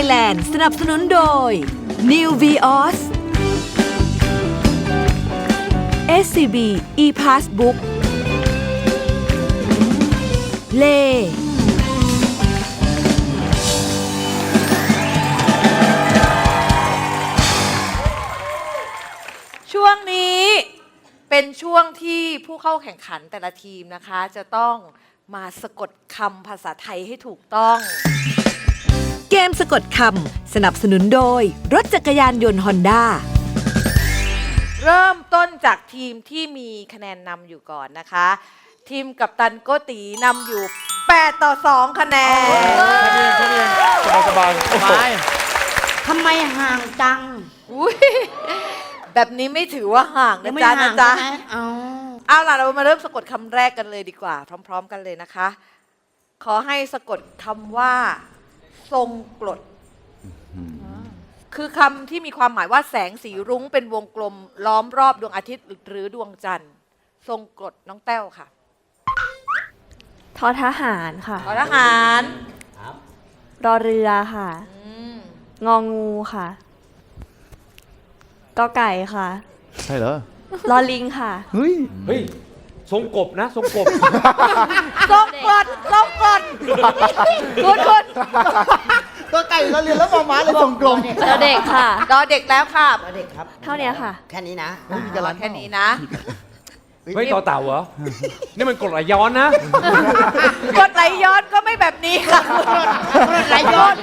Thailand สนับสนุนโดย New Vios SCB ePassbook เลช่วงนี้เป็นช่วงที่ผู้เข้าแข่งขันแต่ละทีมนะคะ จะต้องมาสะกดคำภาษาไทยให้ถูกต้อง เกมสะกดคำสนับสนุนโดย รถจักรยานยนต์ฮอนด้า เริ่มต้นจากทีมที่มีคะแนนนำอยู่ก่อนนะคะ ทีมกับตันโกตีนำอยู่ 8 ต่อ 2 คะแนน สบายสบายสบายทำไมห่างจังอุ๊ยแบบนี้ไม่ถือว่าห่างยันะงไม่จ๊ะห่านะงจ๊ะ ใช่ไหมเอาเอาล่ะ เรามาเริ่มสะกดคำแรกกันเลยดีกว่า พร้อม ๆ กันเลยนะคะ ขอให้สะกดคำว่า ทรงกรดคือคำที่มีความหมายว่าแสงสีรุ้งเป็นวงกลม ล้อมรอบดวงอาทิตย์หรือดวงจันทร์ ทรงกรดน้องแต้วค่ะทอทหารค่ะขอทหารรอเรือค่ะ อืมงองูค่ะกอไก่ค่ะ ใช่เหรอรอลิงค่ะ เฮ้ย เฮ้ย ทรงกบนะทรงกบทรงกรดทรงกรดคุณคุณตัวไก่เราเรียนแล้วมาม้าเลยทรงกลมรอเด็กค่ะรอเด็กแล้วค่ะเด็กครับ เท่านี้ค่ะ แค่นี้นะรอแค่นี้นะ ไม่ต่อเต่าเหรอ นี่มันกดไหลย้อนนะ กดไหลย้อนก็ไม่แบบนี้ค่ะรถไหลย้อน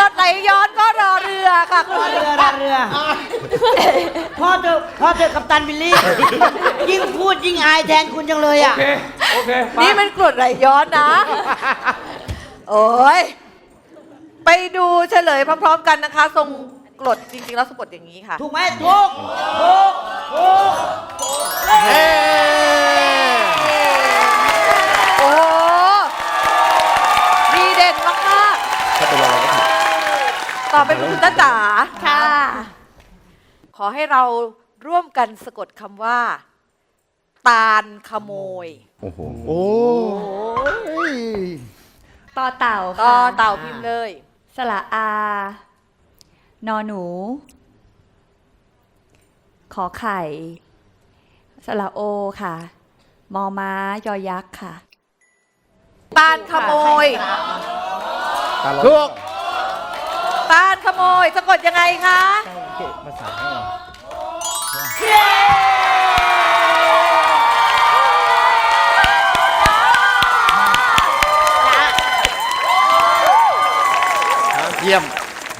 กดไหลย้อนก็รอเรือค่ะคุรอณเรือรอเรือ พ่อเจอพ่อเจอกัปตันบิลลี่ ยิ่งพูดยิ่งอายแทนคุณจังเลยโออะเค โอเคไปนี่มันกรดไหลย้อนนะ โอ้ยไปดูเฉลยพร้อมๆกันนะคะทรง กรดจริงๆแล้วสะกดอย่างนี้ค่ะ ถูกไหมถูกถูกถูกเอ้โอ้ดีเด่นมากถ้าเป็นเราก็ถูกๆต่อไปเป็นคุณตาจ๋าค่ะ ขอให้เราร่วมกันสะกดคำว่า ตาลขโมยโอ้โหโอ้ยต่อเต่าก็ค่ะเต่าพิมพ์เลย สระอา นอหนู ขอไข่ สระโอค่ะ มอม้ายอยักษ์ค่ะตาลขโมย ถูกตาลขโมยสะกดยังไงคะภาษาให้เราเยี่ยม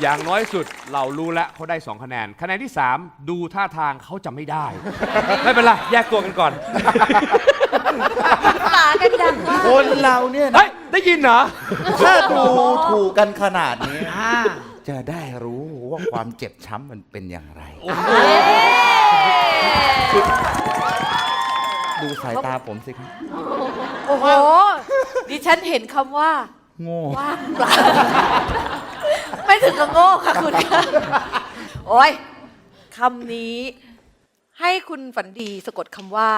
อย่างน้อยสุดเรารู้แล้วเขาได้ 2 คะแนน คะแนนที่ 3 ดูท่าทางเขาจะไม่ได้ ไม่เป็นไรแยกตัวกันก่อนสากันดังมากคนเราเนี่ยนะเฮ้ย ได้ยินเหรอ ถ้าดูถูกกันขนาดนี้อ่าจะได้รู้ว่าความเจ็บช้ำมันเป็นอย่างไร ดูสายตาผมสิครับ โอ้โห ดิฉันเห็นคำว่า โง่ ว่างเปล่า ไม่ถึงกับโง่ค่ะคุณค่ะโอ้ยคำนี้ ให้คุณฝันดีสะกดคำว่า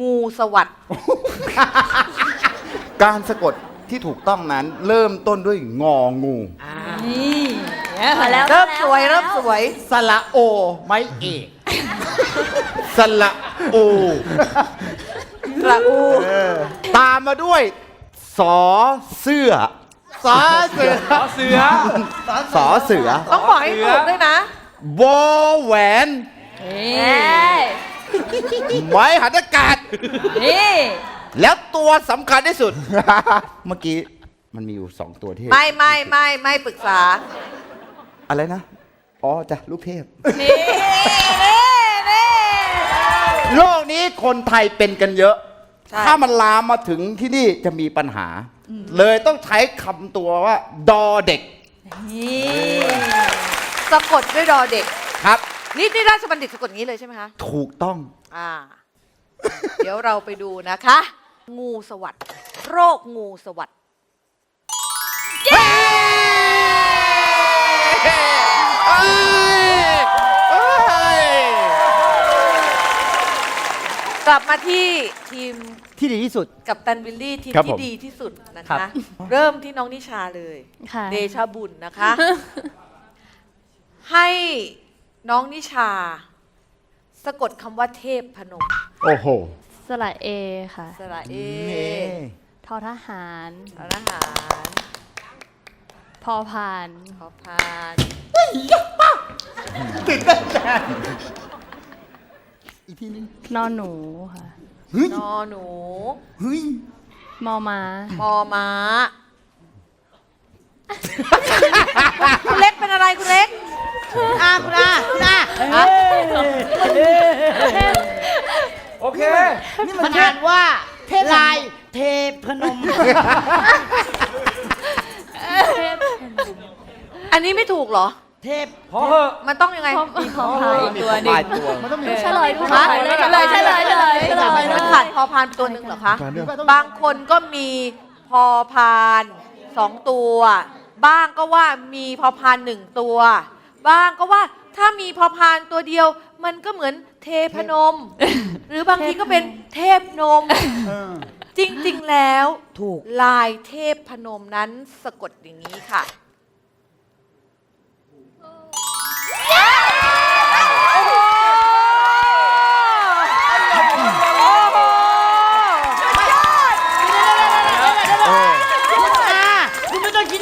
งูสวัสด์การสะกดที่ถูกต้องนั้นเริ่มต้นด้วยงองูมาแล้วเริ่มสวยเริ่มสวย สละโอไม่เอกสละโอกระอู ตามมาด้วย สอเสื้อ สอเสือขอเสือสอเสือต้องบอกให้ถูกด้วยนะวอแหวนไม้หันอากาศนี่แล้วตัวสำคัญที่สุด เมื่อกี้มันมีอยู่สองตัวที่ไม่ไม่ไม่ไม่ปรึกษา อะไรนะ อ๋อจ้ะลูกเทพนี่นี่นี่โลกนี้คนไทยเป็นกันเยอะ ใช่ ถ้ามันลามมาถึงที่นี่จะมีปัญหา เลยต้องใช้คำตัวว่า ดอเด็กสะกดด้วยดอเด็ก ครับ นี่นี่ราชบัณฑิตสะกดอย่างนี้เลยใช่ไหมคะ ถูกต้อง อ่า เดี๋ยวเราไปดูนะคะ งูสวัสด์โรคงูสวัสด์ กลับมาที่ทีมที่ดีที่สุด กับตันวิลลี่ทีมครับที่ผมดีที่สุดนะครัคะ บ เริ่มที่น้องนิชาเลย ค่ะ เดชาบุญนะคะ ให้น้องนิชา สะกดคำว่าเทพพนมโอ้โห สระเอค่ะ สระเอทอทหาร ทหารพอพาน ขอพาน อีกทีนึงนอนหนูค่ะนอหนูเฮ้ยมอม้ามอม้าคุณเล็กเป็นอะไรคุณเล็กอาคุณอาคุณอาโอเคมันอ่านว่าลายเทพนม อันนี้ไม่ถูกเหรอ เทพพอเหอะ มันต้องยังไงมีพอพานอีกตัวหนึ่ง มันต้องมี เฉลยเฉลยเฉลยเฉลยเฉลยเฉลยมันขาดพอพานตัวหนึ่งเหรอคะบางคนก็มีพอพานสองตัว บ้างก็ว่ามีพอพานหนึ่งตัว บ้างก็ว่าถ้ามีพอพานตัวเดียว มันก็เหมือนเทพนม หรือบางทีก็เป็นเทพนมจริง ๆ แล้ว ถูกลายเทพพนมนั้นสะกดอย่างนี้ค่ะ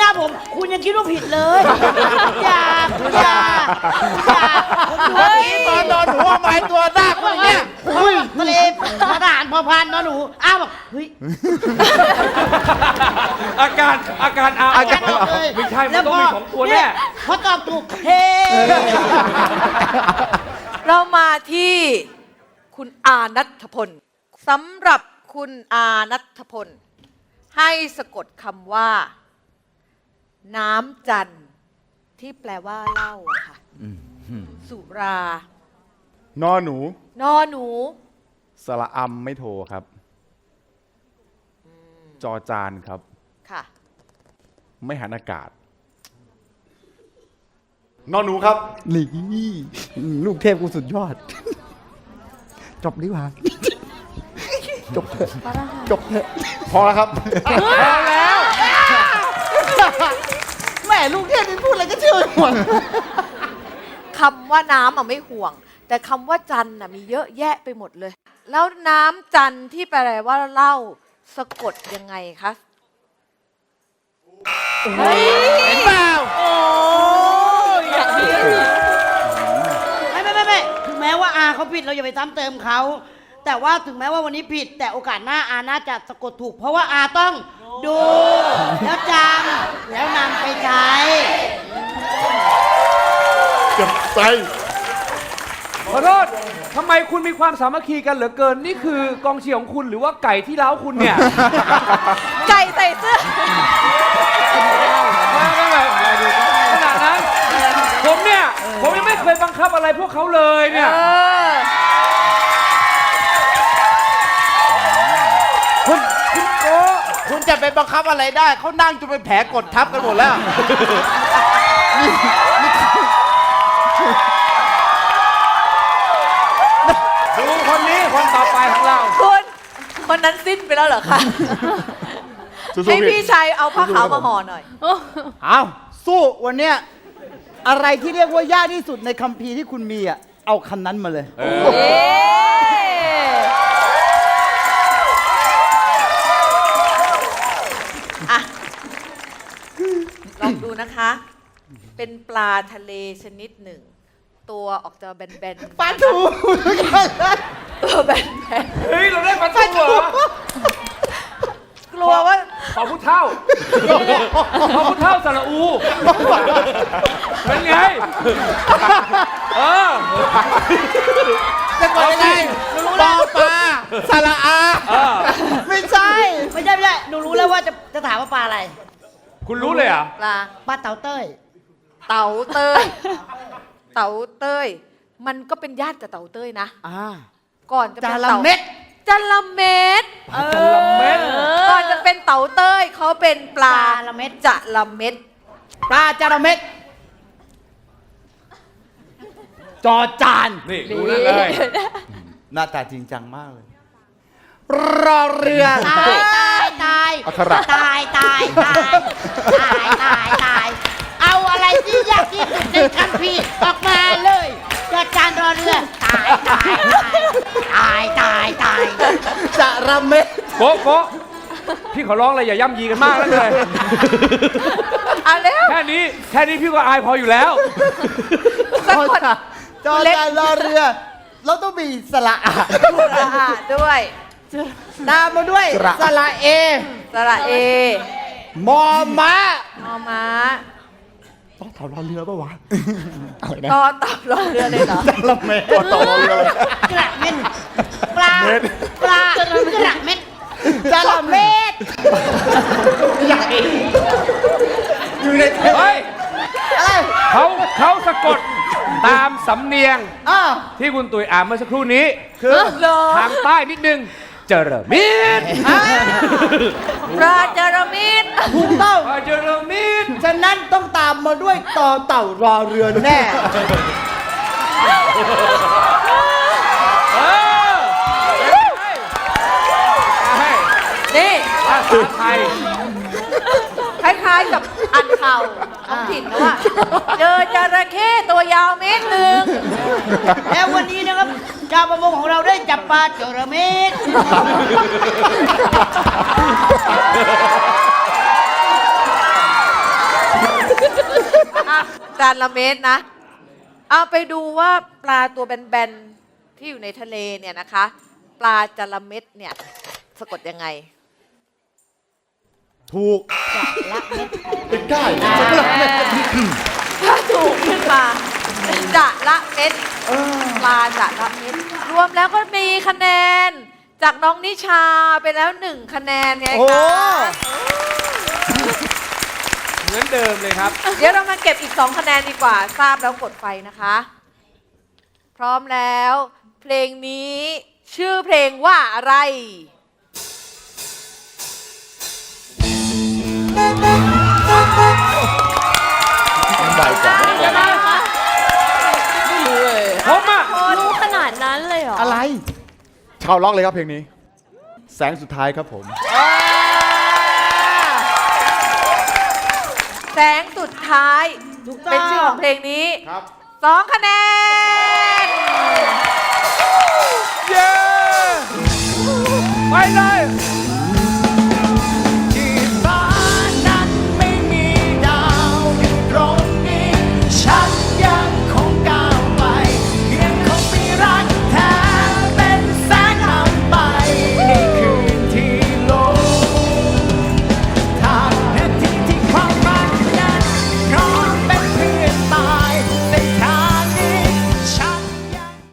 น้าผม คุณยังคิดว่าผิดเลย อย่าคุณอย่าคุณอย่าผมดูเมื่อกี้ตอนนอนหัวหมายตัวหน้าคุณเนี่ยเฮ้ยทะเลทหารพอพานนอนหนูอ้าวบอกเฮ้ย อาการอาการอาอาการออกเลยไม่ใช่มันแล้วต้องพมีสองตัวแน่เยพอตอบถูกเฮ้เรามาที่คุณอานัทพลสำหรับคุณอานัทพล ให้สะกดคำว่า น้ำจันทร์ที่แปลว่าเหล้าอะค่ะสุรา นอหนู นอหนู สระอำไม่โทรครับ จอจานครับ ค่ะ ไม่หันอากาศ นอนหนูครับ นี่ลูกเทพกูสุดยอด จบดีกว่า จบเถอะจบเถอะ พอแล้วครับแม่ ลูกเทพนี่พูดอะไรก็เชื่อหมด คำว่าน้ำอะไม่ห่วง แต่คำว่าจันทร์น่ะมีเยอะแยะไปหมดเลย แล้วน้ำจันทร์ที่แปลว่าเหล้าสะกดยังไงคะเฮ้ยเห็นเปล่าไม่ไม่ไม่ไม่ถึงแม้ว่าอาเขาผิดเราอย่าไปซ้ำเติมเขา แต่ว่าถึงแม้ว่าวันนี้ผิด แต่โอกาสหน้าอาน่าจะสะกดถูก เพราะว่าอาต้อง ดู แล้วจำแล้วนำไปใช้เกับใจ ขอโทษทำไมคุณมีความสามัคคีกันเหลือเกิน นี่คือกองเชียร์ของคุณหรือว่าไก่ที่เล้าคุณเนี่ย ไก่ใส่เสื้อ ไม่ไม่ไม่ขนาดนั้นผมเนี่ย ผมยังไม่เคยบังคับอะไรพวกเขาเลยเนี่ยเออคุณคุณโกคุณ จะไปบังคับอะไรได้ เขานั่งจนเป็นแผลกดทับกันหมดแล้ว ดูคนนี้คนต่อไปของเรา คุณคนนั้นสิ้นไปแล้วเหรอคะ สู้ๆให้พี่ พี่ชายเอาผ้าขาวมาห่อหน่อย เอาสู้วันเนี้ยอะไรที่เรียกว่ายากที่สุดในคัมภีร์ที่คุณมีอะ เอาคำนั้นมาเลย เออเย้อะ องดูนะคะ เป็นปลาทะเลชนิดหนึ่ง ตัวออกจะแบนๆปลาทูตัวแบนเฮ้ย เราได้ปลาทูเหรอๆกลัวว่าขอผู้เท่าขอผู้เท่าสระอูเป็นไง เออ จะกดยังไงปอปลาสระอา เออ ไม่ใช่ ไม่ใช่ไม่ใช่หนูรู้แล้วว่าจะจะถามว่าปลาอะไร คุณรู้เลยเหรอะปลาปลาเต่าเต้ย เต่าเต้ย เต่าเต้ย มันก็เป็นญาติกับเต่าเต้ยนะ อ่าก่อนจะเป็นจาระต่าเม็ดจาระเม็ดจระเม็ดก่อนจะเป็นเต่าเต้ยเขาเป็นปลาจาระเม็ดจาระเม็ดปลาจาระเม็ด จอจาน นี่ดูนั่นเลย หน้าตาจริงจังมากเลย รอเรือ ตายตายตาย อักขระ ตายตายตายตายตายตาย เอาอะไรที่ยากที่สุดในคัมภีร์ออกมาเลยจอจานรอเรือ ตายตายตายตายตายจะระเม็ดโป๊ะโป๊ะพี่ขอร้องเลยอย่าย่ำยีกันมากแล้วเลยเอาเร็วแค่นี้แค่นี้พี่ก็อายพออยู่แล้วสะกดจอจานรอเรือ เราต้องมีสระอะอ่าด้วย ตามมาด้วย สระเอ สระเอ มอม้ามอม้าต้องถามรอเรือปะวะอะไรนะตอเต่ารอเรือเลยเหรอระเม็ดต่อต่อรอเรือเลยกระเม็ดปลาเม็ดปลากระเม็ดจะระเม็ดใหญ่อยู่ในเทปเฮ้ยอะไรเขาเขาสะกดตามสำเนียงอ้าวที่คุณตุ๋ยอ่านเมื่อสักครู่นี้ คือ เหรอ ทางใต้นิดนึง เจอระมิดปลาจาระมิดถูกต้องเจอระมิดฉะนั้นต้องตามมาด้วยต่อเต่ารอเรือแน่เออใช่นี่ภาษาไทยคล้ายๆกับอันเข่าท้องถิ่นนะว่าเจอจระเข้ตัวยาวเมตรหนึ่งแล้ววันนี้นะครับ ชาวประมงของเราได้จับปลาจระเม็ดอะจานละเมตรนะ เอาไปดูว่าปลาตัวแบนๆ ที่อยู่ในทะเลเนี่ยนะคะ ปลาจระเม็ดเนี่ย สะกดยังไง ถูก เป็นได้ ถ้าถูกขึ้นมา จะละเม็ดปลาจะละเม็ดรวมแล้วก็มีคะแนน จากน้องนิชาไปแล้วหนึ่งคะแนนไงโอ้ คะเหมือนเดิมเลยครับ เดี๋ยวเรามาเก็บอีกสองคะแนนดีกว่า ทราบแล้วกดไฟนะคะ พร้อมแล้ว เพลงนี้ชื่อเพลงว่าอะไร ชาวล็อกเลยครับเพลงนี้ แสงสุดท้ายครับผม แสงสุดท้ายถูกต้อง เป็นชื่อของเพลงนี้ครับ สองคะแนน เย้ ไปเลยเ